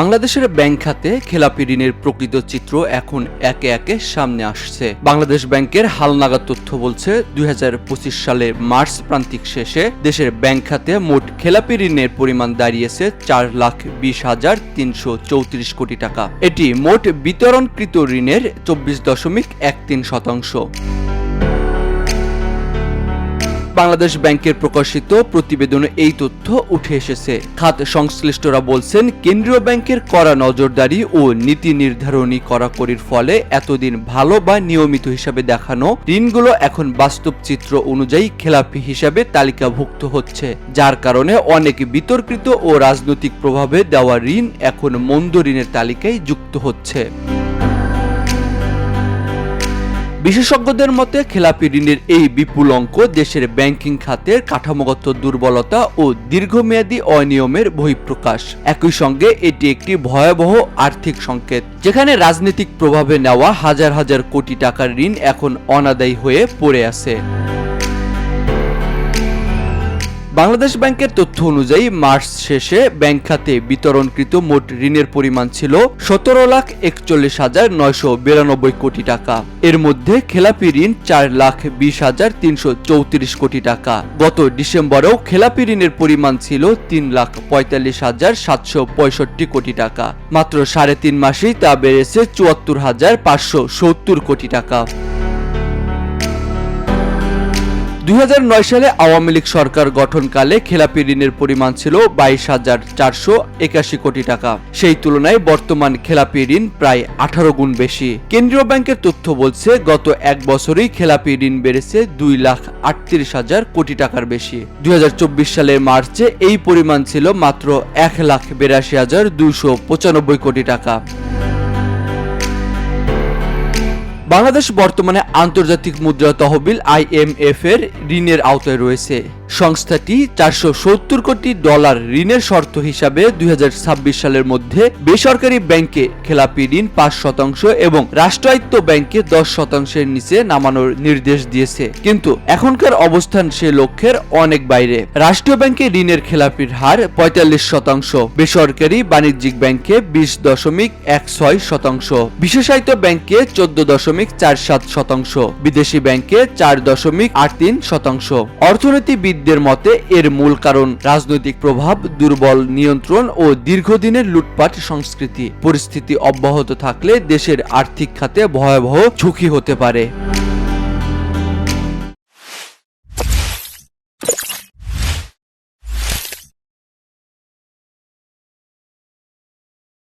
বাংলাদেশের ব্যাংক খাতে খেলাপি ঋণের প্রকৃত চিত্র এখন একে একে সামনে আসছে। বাংলাদেশ ব্যাংকের হালনাগাদ তথ্য বলছে, দুই সালের মার্চ প্রান্তিক শেষে দেশের ব্যাংক খাতে মোট খেলাপি ঋণের পরিমাণ দাঁড়িয়েছে চার লাখ বিশ হাজার তিনশো চৌত্রিশ কোটি টাকা। এটি মোট বিতরণকৃত ঋণের চব্বিশ দশমিক এক তিন শতাংশ। বাংলাদেশ ব্যাংকের প্রকাশিত প্রতিবেদনে এই তথ্য উঠে এসেছে। খাত সংশ্লিষ্টরা বলছেন, কেন্দ্রীয় ব্যাংকের করা নজরদারি ও নীতি নির্ধারণী করাকরির ফলে এতদিন ভালো বা নিয়মিত হিসাবে দেখানো ঋণগুলো এখন বাস্তব চিত্র অনুযায়ী খেলাপি হিসাবে তালিকাভুক্ত হচ্ছে। যার কারণে অনেক বিতর্কিত ও রাজনৈতিক প্রভাবে দেওয়া ঋণ এখন মন্দ ঋণের তালিকায় যুক্ত হচ্ছে। বিশেষজ্ঞদের মতে, খেলাপি ঋণের এই বিপুল অঙ্ক দেশের ব্যাংকিং খাতের কাঠামোগত দুর্বলতা ও দীর্ঘমেয়াদী অনিয়মের বহিঃপ্রকাশ। একই সঙ্গে এটি একটি ভয়াবহ আর্থিক সংকেত, যেখানে রাজনৈতিক প্রভাবে নেওয়া হাজার হাজার কোটি টাকার ঋণ এখন অনাদায়ী হয়ে পড়ে আছে। বাংলাদেশ ব্যাংকের তথ্য অনুযায়ী মার্চ শেষে ব্যাংক খাতে বিতরণকৃত মোট ঋণের পরিমাণ ছিল সতেরো লাখ একচল্লিশ হাজার নয়শো বিরানব্বই কোটি টাকা। এর মধ্যে খেলাপি ঋণ চার লাখ বিশ হাজার তিনশো চৌত্রিশ কোটি টাকা। গত ডিসেম্বরেও খেলাপি ঋণের পরিমাণ ছিল তিন লাখ পঁয়তাল্লিশ হাজার সাতশো পঁয়ষট্টি কোটি টাকা। মাত্র সাড়ে তিন মাসেই তা বেড়েছে চুয়াত্তর হাজার পাঁচশো সত্তর কোটি টাকা। দুই সালে আওয়ামী লীগ সরকার গঠনকালে খেলাপি ঋণের পরিমাণ ছিল বাইশ হাজার চারশো একাশি কোটি টাকা। সেই তুলনায় বর্তমান খেলাপি ঋণ প্রায় আঠারো গুণ বেশি। কেন্দ্রীয় ব্যাংকের তথ্য বলছে, গত এক বছরেই খেলাপি ঋণ বেড়েছে দুই লাখ আটত্রিশ হাজার কোটি টাকার বেশি। দুই হাজার চব্বিশ সালের মার্চে এই পরিমাণ ছিল মাত্র এক লাখ বিরাশি হাজার দুইশো পঁচানব্বই কোটি টাকা। বাংলাদেশ বর্তমানে আন্তর্জাতিক মুদ্রা তহবিল আইএমএফ এর ঋণের আওতায় রয়েছে। সংস্থাটি চারশো সত্তর কোটি ডলার ঋণের শর্ত হিসাবে দুই হাজার ছাব্বিশ সালের মধ্যে বেসরকারি ব্যাংকে খেলাপি ঋণ পাঁচ শতাংশ এবং রাষ্ট্রায়ত্ত ব্যাংকে দশ শতাংশের নিচে নামানোর নির্দেশ দিয়েছে। কিন্তু এখনকার অবস্থান সে লক্ষ্যের অনেক বাইরে। রাষ্ট্রীয় ব্যাংকে ঋণের খেলাপির হার পঁয়তাল্লিশ শতাংশ, বেসরকারি বাণিজ্যিক ব্যাংকে বিশ দশমিক এক ছয় শতাংশ, বিশেষায়িত ব্যাংকে চোদ্দ দশমিক চার সাত শতাংশ, বিদেশি ব্যাংকে চার দশমিক আট তিন শতাংশ। অর্থনীতিবিদদের মতে এর মূল কারণ রাজনৈতিক প্রভাব, দুর্বল নিয়ন্ত্রণ ও দীর্ঘদিনের লুটপাট সংস্কৃতি। পরিস্থিতি অব্যাহত থাকলে দেশের আর্থিক খাতে ভয়াবহ ঝুঁকি হতে পারে।